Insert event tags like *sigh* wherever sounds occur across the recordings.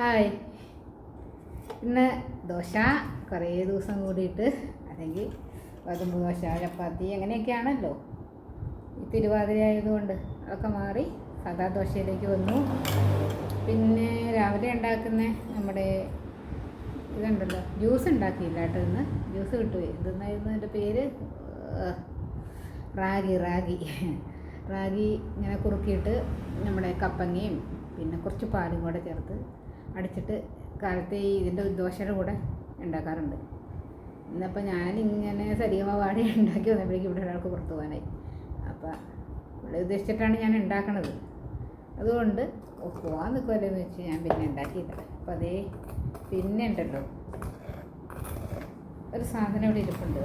Hi. ഇന്ന് ദോശ കുറേ ദിവസം കൂടിയിട്ട് അല്ലെങ്കിൽ ഗോതമ്പ് ദോശ ചപ്പാത്തി അങ്ങനെയൊക്കെയാണല്ലോ. തിരുവാതിര ആയതുകൊണ്ട് അതൊക്കെ മാറി സാധാ ദോശയിലേക്ക് വന്നു. പിന്നെ രാവിലെ ഉണ്ടാക്കുന്ന നമ്മുടെ ഇതുണ്ടല്ലോ ജ്യൂസ് ഉണ്ടാക്കിയില്ല കേട്ടോ ഇന്ന്. ജ്യൂസ് കിട്ടുമേ ഇതെന്നായിരുന്നു എന്റെ പേര്? റാഗി റാഗി. റാഗി ഇങ്ങനെ കുറുക്കിയിട്ട് നമ്മുടെ കപ്പങ്ങയും പിന്നെ കുറച്ച് പാലും കൂടെ ചേർത്ത് അടിച്ചിട്ട് കാലത്ത് ഈ ഇതിന്റെ ദോശയുടെ കൂടെ ഉണ്ടാക്കാറുണ്ട്. ഞാൻ ഞാനിങ്ങനെ സരിഗമ പാടി ഉണ്ടാക്കി വന്നപ്പോഴേക്കും ഇവിടെ ഒരാൾക്ക് പുറത്തു പോകാനായി. അപ്പോൾ ഇവിടെ ഉദ്ദേശിച്ചിട്ടാണ് ഞാൻ ഉണ്ടാക്കണത്. അതുകൊണ്ട് പോകാൻ നിൽക്കുമല്ലോ എന്ന് വെച്ച് ഞാൻ പിന്നെ ഉണ്ടാക്കിയില്ല. അപ്പോൾ അതേ പിന്നെ ഉണ്ടല്ലോ. ഒരു സാധനം ഇവിടെ ഇരിപ്പുണ്ട്.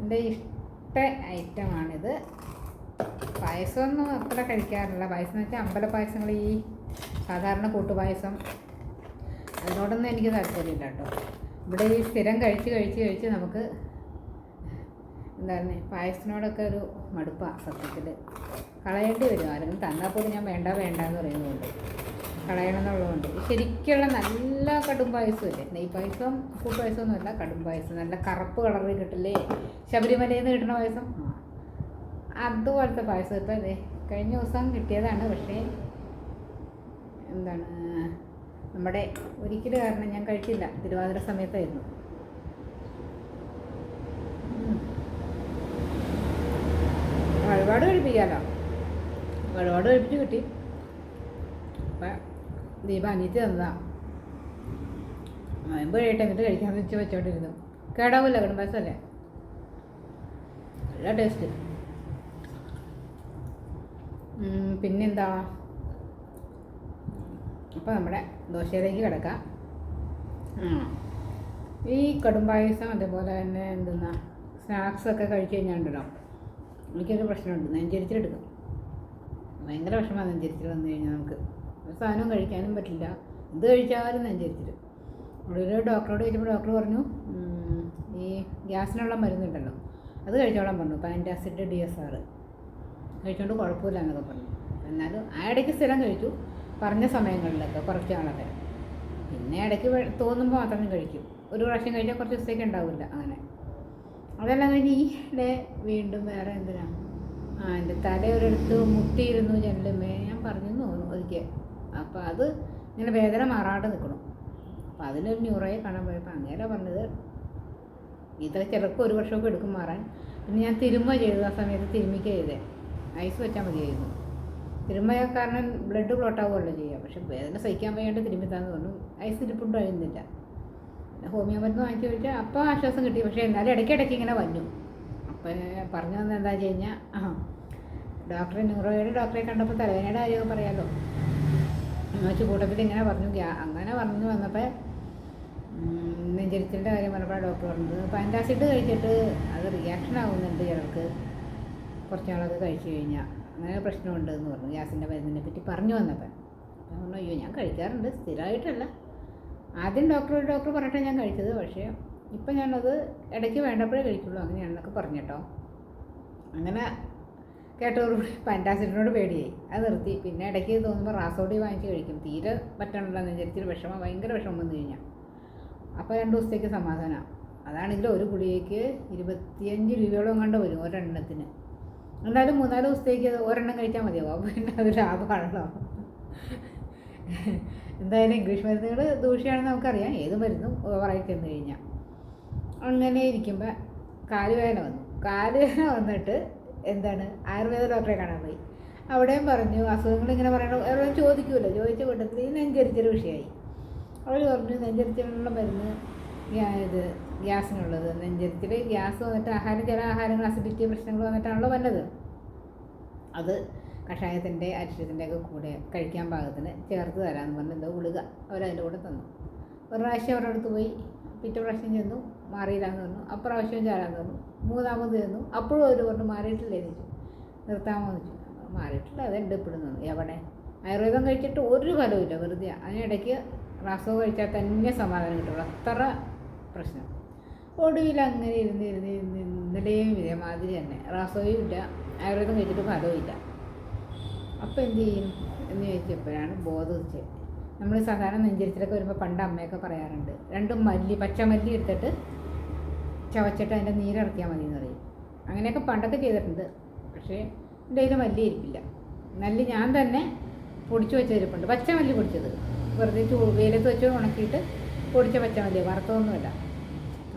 എന്റെ ഇഷ്ട ഐറ്റമാണിത് പായസമൊന്നും അത്ര കഴിക്കാറില്ല. പായസം എന്ന് വെച്ചാൽ അമ്പല പായസങ്ങൾ ഈ സാധാരണ കൂട്ടുപായസം. അതിനോടൊന്നും എനിക്ക് താല്പര്യമില്ല കേട്ടോ. ഇവിടെ ഈ സ്ഥിരം കഴിച്ച് കഴിച്ച് കഴിച്ച് നമുക്ക് എന്താണ് പായസത്തിനോടൊക്കെ ഒരു മടുപ്പാണ് സത്യത്തിൽ. കളയേണ്ടി വരും. ആരെങ്കിലും തന്നാൽ പോലും ഞാൻ വേണ്ട വേണ്ട എന്ന് പറയുന്നുണ്ട്. കളയണം എന്നുള്ളതുകൊണ്ട് ശരിക്കുള്ള നല്ല കടും പായസമില്ലേ നെയ് പായസം കൂട്ടുപായസമൊന്നുമല്ല കടും പായസം. നല്ല കറുപ്പ് കളറിൽ കിട്ടില്ലേ? ശബരിമലയിൽ നിന്ന് കിട്ടുന്ന പായസം? അതുപോലത്തെ പായസം ഇപ്പം കഴിഞ്ഞ ദിവസം കിട്ടിയതാണ്. പക്ഷേ എന്താണ് നമ്മുടെ ഒരിക്കലും കാരണം ഞാൻ കഴിച്ചില്ല. തിരുവാതിര സമയത്തായിരുന്നു. വഴിപാട് കഴിപ്പിക്കാമല്ലോ വഴിപാട് കഴിപ്പിച്ച് കിട്ടി. അപ്പം ദീപ അനിയത്തി തന്നതാ. നോയമ്പ് കഴിയട്ടെ എന്നിട്ട് കഴിക്കാമെന്ന് വെച്ച് വെച്ചോണ്ടിരുന്നു. കേടാവില്ല കുടുംബസല്ലേ? നല്ല ടേസ്റ്റ് പിന്നെന്താ? അപ്പോൾ നമ്മുടെ ദോശയിലേക്ക് കിടക്കാം. ഈ കടുംപായസം അതേപോലെ തന്നെ എന്തെന്നാ സ്നാക്സൊക്കെ കഴിച്ചു കഴിഞ്ഞാണ്ടല്ലോ എനിക്കൊരു പ്രശ്നമുണ്ട്. നെഞ്ചരിച്ചിലെടുക്കും ഭയങ്കര വിഷമമാണ് നെഞ്ചരിച്ചിൽ വന്നു കഴിഞ്ഞാൽ നമുക്ക്. ഒരു സാധനവും കഴിക്കാനും പറ്റില്ല. എന്ത് കഴിച്ചാലും നെഞ്ചരിച്ചിൽ. ഒരു ഡോക്ടറോട് ചോദിച്ചപ്പോൾ ഡോക്ടർ പറഞ്ഞു ഈ ഗ്യാസിനുള്ള മരുന്നുണ്ടല്ലോ. അത് കഴിച്ചോളാൻ പറഞ്ഞു. പാന്റാസിഡ് ഡി എസ് ആർ കഴിച്ചുകൊണ്ട് കുഴപ്പമില്ല എന്നൊക്കെ പറഞ്ഞു. എന്നാലും ആ ഇടയ്ക്ക് സ്ഥിരം കഴിച്ചു. പറഞ്ഞ സമയങ്ങളിലൊക്കെ കുറച്ച് പിന്നെ ഇടയ്ക്ക് തോന്നുമ്പോൾ മാത്രം കഴിക്കും. ഒരു പ്രാവശ്യം കഴിഞ്ഞാൽ കുറച്ച് ദിവസത്തേക്ക് ഉണ്ടാവില്ല അങ്ങനെ. അതെല്ലാം കഴിഞ്ഞ് ഈ ഡേ വീണ്ടും വേറെ എന്തിനാണ് ആ എന്റെ തല ഒരിടത്ത് മുട്ടിയിരുന്നു ജനലുമേ ഞാൻ പറഞ്ഞു തോന്നുന്നു ഒരിക്കൽ. അപ്പോൾ അത് ഇങ്ങനെ വേദന മാറാണ്ട് നിൽക്കണം. അപ്പോൾ അതിനൊരു ന്യൂറോയെ കാണാൻ പോയപ്പോൾ അങ്ങനെ പറഞ്ഞത് ഇത്ര ചിലപ്പോൾ ഒരു വർഷമൊക്കെ എടുക്കും മാറാൻ. പിന്നെ ഞാൻ തിരുമ്മ ചെയ്തത് ആ സമയത്ത് തിരുമ്മിക്കുക ചെയ്തേ. ഐസ് വെച്ചാൽ മതിയായിരുന്നു. തിരുമ്മ കാരണം ബ്ലഡ് ക്ലോട്ട് ആവുകയല്ലോ ചെയ്യുക. പക്ഷെ വേദന സഹിക്കാൻ വയ്യാണ്ട് തിരുമ്മിത്താന്ന് പറഞ്ഞു ഐസ് ഇരിപ്പുണ്ട് കഴിയുന്നില്ല പിന്നെ ഹോമിയോ മരുന്ന് വാങ്ങിച്ചു ചോദിച്ചാൽ അപ്പോൾ ആശ്വാസം കിട്ടി. പക്ഷേ എന്നാലും ഇടയ്ക്കിടയ്ക്ക് ഇങ്ങനെ വന്നു. അപ്പം പറഞ്ഞു തന്നെ എന്താ കഴിഞ്ഞാൽ ആ ഡോക്ടറെ ന്യൂറോയുടെ ഡോക്ടറെ കണ്ടപ്പോൾ തലവേനയുടെ കാര്യമൊക്കെ പറയാമല്ലോ വെച്ച് കൂട്ടത്തിൽ ഇങ്ങനെ പറഞ്ഞു. അങ്ങനെ പറഞ്ഞു വന്നപ്പോൾ നെഞ്ചരിച്ചിന്റെ കാര്യം പറഞ്ഞപ്പോൾ ഡോക്ടർ പറഞ്ഞത് പാന്റാസിഡ് കഴിച്ചിട്ട് അത് റിയാക്ഷൻ ആവുന്നുണ്ട് ചിലർക്ക്. കുറച്ച് നാളൊക്കെ കഴിച്ചു കഴിഞ്ഞാൽ അങ്ങനെ പ്രശ്നമുണ്ട് എന്ന് പറഞ്ഞു. ഗ്യാസിന്റെ മരുന്നിനെ പറ്റി പറഞ്ഞു വന്നപ്പോൾ. അപ്പം പറഞ്ഞു അയ്യോ ഞാൻ കഴിക്കാറുണ്ട്. സ്ഥിരമായിട്ടല്ല. ആദ്യം ഡോക്ടർ ഡോക്ടർ പറഞ്ഞിട്ടാണ് ഞാൻ കഴിച്ചത്. പക്ഷേ ഇപ്പം ഞാനത് ഇടയ്ക്ക് വേണ്ടപ്പോഴേ കഴിക്കുള്ളൂ. അങ്ങനെയാണെന്നൊക്കെ പറഞ്ഞു കേട്ടോ. അങ്ങനെ കേട്ടതോടുകൂടി പാന്റാസിഡിനോട് പേടിയായി. അത് നിർത്തി. പിന്നെ ഇടയ്ക്ക് തോന്നുമ്പോൾ റാസോഡി വാങ്ങിച്ച് കഴിക്കും. തീരെ പറ്റണല്ലോ എന്ന് വിചാരിച്ചൊരു വിഷമം ഭയങ്കര വിഷമം വന്നു കഴിഞ്ഞാൽ. അപ്പോൾ രണ്ട് ദിവസത്തേക്ക് സമാധാനമാണ് അതാണെങ്കിൽ ഒരു ഗുളികയ്ക്ക് ഇരുപത്തിയഞ്ച് രൂപയോളം കണ്ട് വരും ഒരെണ്ണത്തിന്. എന്തായാലും മൂന്നാൽ ദിവസത്തേക്ക് ഒരെണ്ണം കഴിച്ചാൽ മതിയാവും. പിന്നെ അത് ലാഭമാണല്ലോ എന്തായാലും ഇംഗ്ലീഷ് മരുന്നുകൾ ദൂഷ്യമാണെന്ന് നമുക്കറിയാം. ഏത് മരുന്നും ഓവറായി ചെന്ന് കഴിഞ്ഞാൽ അങ്ങനെ ഇരിക്കുമ്പോൾ കാലുവേദന വന്നു. കാലുവേദന വന്നിട്ട് എന്താണ്? ആയുർവേദ ഡോക്ടറെ കാണാൻ പോയി. അവിടെയും പറഞ്ഞു അസുഖങ്ങൾ ഇങ്ങനെ പറയണ അവരോട് ചോദിക്കുമല്ലോ ചോദിച്ച കൂട്ടത്തിൽ നെഞ്ചരിച്ചൊരു വിഷയമായി അവർ പറഞ്ഞു നെഞ്ചരിച്ചിലുള്ള മരുന്ന് ഇത് ഗ്യാസിനുള്ളത്. നെഞ്ചരിച്ചിൽ ഗ്യാസ് വന്നിട്ട് ആഹാരം ചില ആഹാരങ്ങൾ അസിഡിറ്റി പ്രശ്നങ്ങൾ വന്നിട്ടാണല്ലോ വന്നത് അത് കഷായത്തിന്റെ അരിഷ്ടത്തിന്റെ ഒക്കെ കൂടെ കഴിക്കാൻ പാകത്തിന് ചേർത്ത് തരാമെന്ന് പറഞ്ഞ് എന്തോ ഗുളിക അവരതിന്റെ കൂടെ തന്നു. ഒരു പ്രാവശ്യം അവരുടെ അടുത്ത് പോയി പിറ്റേ പ്രാവശ്യം ചെന്നു മാറിയില്ലാന്ന് പറഞ്ഞു. അപ്രാവശ്യം ചേരാന്ന് പറഞ്ഞു. മൂന്നാമത് ചെന്നു. അപ്പോഴും അവർ പറഞ്ഞു മാറിയിട്ടില്ലേ ചോദിച്ചു. നിർത്താമോ ചോദിച്ചു. മാറിയിട്ടില്ല. അതുണ്ട് ഇപ്പോഴും തന്നു എവിടെ? ആയുർവേദം കഴിച്ചിട്ട് ഒരു ഫലവുമില്ല വെറുതെ. അതിനിടയ്ക്ക് റാസോ കഴിച്ചാൽ തന്നെ സമാധാനം കിട്ടുള്ളൂ അത്ര പ്രശ്നം. ഒടുവിൽ അങ്ങനെ ഇരുന്ന് ഇരുന്ന് ഇരുന്ന് ഇന്നലെയും ഇതേമാതിരി തന്നെ. റാസോയും ഇല്ല. ആയുർവേദം കഴിച്ചിട്ട് ഫലവും ഇല്ല അപ്പോൾ എന്ത് ചെയ്യും? എന്ന് ചോദിച്ചപ്പോഴാണ് ബോധം വെച്ചത് നമ്മൾ സാധാരണ നെഞ്ചരിച്ചിലൊക്കെ വരുമ്പോൾ പണ്ട് അമ്മയൊക്കെ പറയാറുണ്ട്. രണ്ടും മല്ലി പച്ചമല്ലി എടുത്തിട്ട് ചവച്ചിട്ട് അതിന്റെ നീരിറക്കിയാൽ മതി എന്ന് പറയും. അങ്ങനെയൊക്കെ പണ്ടൊക്കെ ചെയ്തിട്ടുണ്ട്. പക്ഷേ എന്റെ കയ്യിൽ മല്ലി ഇരിപ്പില്ല. മല്ലി ഞാൻ തന്നെ പൊടിച്ച് വെച്ചിരിപ്പുണ്ട്. പച്ചമല്ലി പൊടിച്ചത്. വെറുതെ ചൂ വെയിലത്ത് വെച്ച് ഉണക്കിയിട്ട് പൊടിച്ച പച്ചമല്ലി വറുത്തതൊന്നുമല്ല.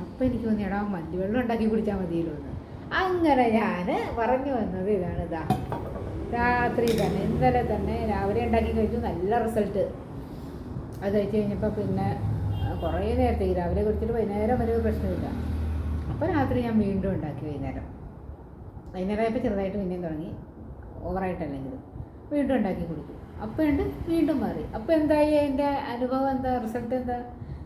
അപ്പോൾ എനിക്ക് തോന്നി എടാ മല്ലി വെള്ളം ഉണ്ടാക്കി കുടിച്ചാൽ മതിയല്ലോ എന്ന്. അങ്ങനെ ഞാൻ പറഞ്ഞു വന്നത് ഇതാണ് ഇതാ. രാത്രി തന്നെ ഇന്നലെ തന്നെ രാവിലെ ഉണ്ടാക്കി കഴിച്ചു നല്ല റിസൾട്ട് അത് കഴിച്ച് കഴിഞ്ഞപ്പോൾ പിന്നെ കുറേ നേരത്തേക്ക് രാവിലെ കുടിച്ചിട്ട് വൈകുന്നേരം വരെ പ്രശ്നമില്ല. അപ്പോൾ രാത്രി ഞാൻ വീണ്ടും ഉണ്ടാക്കി വൈകുന്നേരം. വൈകുന്നേരം ആയപ്പോൾ ചെറുതായിട്ട് പിന്നെയും തുടങ്ങി. ഓവറായിട്ടല്ലെങ്കിലും. വീണ്ടും ഉണ്ടാക്കി കുടിക്കും അപ്പോൾ ഉണ്ട് വീണ്ടും മാറി. അപ്പോൾ എന്തായി അതിന്റെ അനുഭവം? എന്താ? റിസൾട്ട് എന്താ?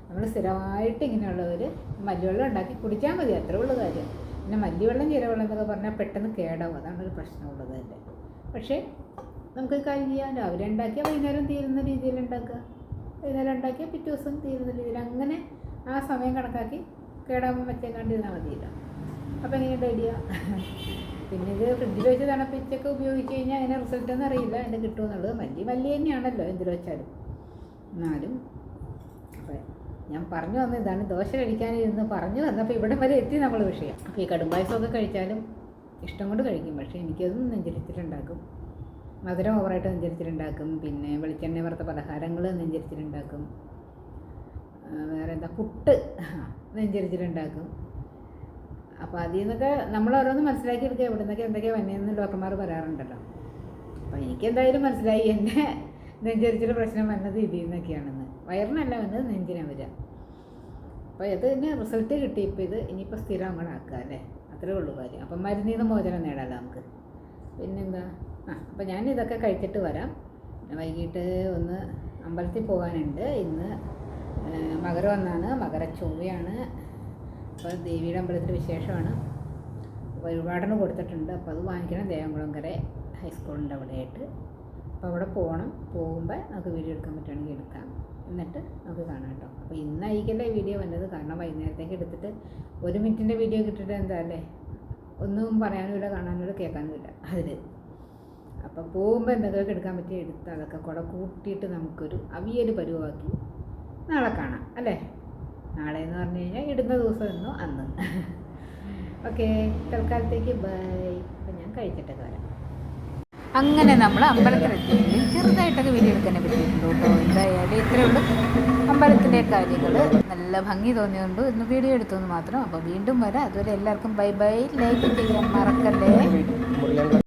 നമ്മൾ സ്ഥിരമായിട്ട് ഇങ്ങനെയുള്ളവർ മല്ലിവെള്ളം ഉണ്ടാക്കി കുടിച്ചാൽ മതി. അത്രേ ഉള്ളൂ കാര്യം. പിന്നെ മല്ലിവെള്ളം ചീരവെള്ളം എന്നൊക്കെ പറഞ്ഞാൽ പെട്ടെന്ന് കേടാവും. അതാണ് ഒരു പ്രശ്നമുള്ളത് തന്നെ. പക്ഷേ നമുക്ക് കാര്യം ചെയ്യാം. രാവിലെ ഉണ്ടാക്കിയാൽ വൈകുന്നേരം തീരുന്ന രീതിയിൽ ഉണ്ടാക്കുക. വൈകുന്നേരം ഉണ്ടാക്കിയാൽ പിറ്റേ ദിവസം തീരുന്ന രീതിയിൽ. അങ്ങനെ ആ സമയം കണക്കാക്കി കേടാകുമ്പോൾ കണ്ടിരുന്നാൽ മതിയില്ല. അപ്പോൾ എങ്ങനെയുണ്ട് ഐഡിയ? പിന്നെ ഇത് ഫ്രിഡ്ജിൽ വെച്ച് തണുപ്പിച്ചൊക്കെ ഉപയോഗിച്ച് കഴിഞ്ഞാൽ അതിന് റിസൾട്ട് ഒന്നും അറിയില്ല. അതിന്റെ കിട്ടുമെന്നുള്ളത് മല്ലി മല്ലി തന്നെയാണല്ലോ എന്തിൽ വെച്ചാലും. എന്നാലും അപ്പോൾ ഞാൻ പറഞ്ഞു വന്ന ഇതാണ് ദോശ കഴിക്കാനിരുന്ന് പറഞ്ഞു വന്നപ്പോൾ ഇവിടെ വരെ എത്തി നമ്മൾ വിഷയം. അപ്പോൾ ഈ കടുംപായസമൊക്കെ കഴിച്ചാലും ഇഷ്ടം കൊണ്ട് കഴിക്കും. പക്ഷേ എനിക്കതും നെഞ്ചരിച്ചിട്ടുണ്ടാക്കും മധുരം ഓവറായിട്ട് നെഞ്ചരിച്ചിട്ടുണ്ടാക്കും പിന്നെ വെളിച്ചെണ്ണ വറുത്ത പലഹാരങ്ങൾ നെഞ്ചരിച്ചിട്ടുണ്ടാക്കും വേറെ എന്താ പുട്ട് നെഞ്ചരിച്ചിട്ടുണ്ടാക്കും അപ്പോൾ അതിൽ നിന്നൊക്കെ നമ്മൾ ഓരോന്ന് മനസ്സിലാക്കി എടുക്കുക. എവിടെ നിന്നൊക്കെ എന്തൊക്കെയാണ് വന്നതെന്ന് ഡോക്ടർമാർ പറയാറുണ്ടല്ലോ. അപ്പോൾ എനിക്ക് എന്തായാലും മനസ്സിലായി. എന്റെ നെഞ്ചരിച്ചിട്ട് പ്രശ്നം വന്നത് ഇതിൽ നിന്നൊക്കെയാണെന്ന് വയറിനല്ല വന്നത് നെഞ്ചിനാണ് വരിക. അപ്പോൾ ഇത് തന്നെ റിസൾട്ട് കിട്ടി. ഇപ്പോൾ ഇത് ഇനിയിപ്പോൾ സ്ഥിരം അങ്ങോട്ടാക്കുക അല്ലേ അത്രേ ഉള്ളൂ കാര്യം. അപ്പം മരുന്നിൽ നിന്ന് മോചനം നേടാമല്ലോ നമുക്ക്. പിന്നെന്താ? ആ അപ്പോൾ ഞാൻ ഇതൊക്കെ കഴിച്ചിട്ട് വരാം. വൈകിട്ട് ഒന്ന് അമ്പലത്തിൽ പോകാനുണ്ട്. ഇന്ന് മകരം ഒന്നാണ് മകര ചൊവ്വയാണ്. അപ്പോൾ ദേവിയുടെ അമ്പലത്തിൽ വിശേഷമാണ്. ഒരുപാടെണ്ണം കൊടുത്തിട്ടുണ്ട്. അപ്പോൾ അത് വാങ്ങിക്കണം. ദേവംകുളങ്കര ഹൈസ്കൂളിന്റെ അവിടെയായിട്ട്. അപ്പോൾ അവിടെ പോകണം പോകുമ്പോൾ നമുക്ക് വീഡിയോ എടുക്കാൻ പറ്റുകയാണെങ്കിൽ എടുക്കാം. എന്നിട്ട് നമുക്ക് കാണാം കേട്ടോ. അപ്പോൾ ഇന്നായിരിക്കല്ലേ വീഡിയോ വന്നത്. കാരണം വൈകുന്നേരത്തേക്ക് എടുത്തിട്ട് ഒരു മിനിറ്റിന്റെ വീഡിയോ കിട്ടിയിട്ട് എന്താ അല്ലേ? ഒന്നും പറയാനുമില്ല കാണാനുമില്ല കേൾക്കാനുമില്ല. അതിൽ അപ്പോൾ പോകുമ്പോൾ എന്തെങ്കിലുമൊക്കെ എടുക്കാൻ പറ്റിയ എടുത്ത് അതൊക്കെ കൂടെ കൂട്ടിയിട്ട് നമുക്കൊരു അവിയൽ പരുവാക്കി നാളെ കാണാം. അല്ലേ? നാളെ എന്ന് പറഞ്ഞു കഴിഞ്ഞാൽ ഇടുന്ന ദിവസം എന്നോ അന്ന്. *laughs* ഓക്കെ തൽക്കാലത്തേക്ക് ബൈ അപ്പം ഞാൻ കഴിച്ചിട്ടൊക്കെ വരാം അങ്ങനെ നമ്മൾ അമ്പലത്തിലെത്തിയെങ്കിലും ചെറുതായിട്ടൊക്കെ വീഡിയോ എടുക്കാനേ പറ്റിയിട്ടുണ്ട് കേട്ടോ. എന്തായാലും ഇത്രയേ ഉള്ളൂ. അമ്പലത്തിന്റെ കാര്യങ്ങൾ നല്ല ഭംഗി തോന്നിയുണ്ട് ഇന്ന് വീഡിയോ എടുത്തെന്ന് മാത്രം. അപ്പോൾ വീണ്ടും വരാം. അതുവരെ എല്ലാവർക്കും ബൈ ബൈ ലൈക്ക് ചെയ്യാൻ മറക്കല്ലേ.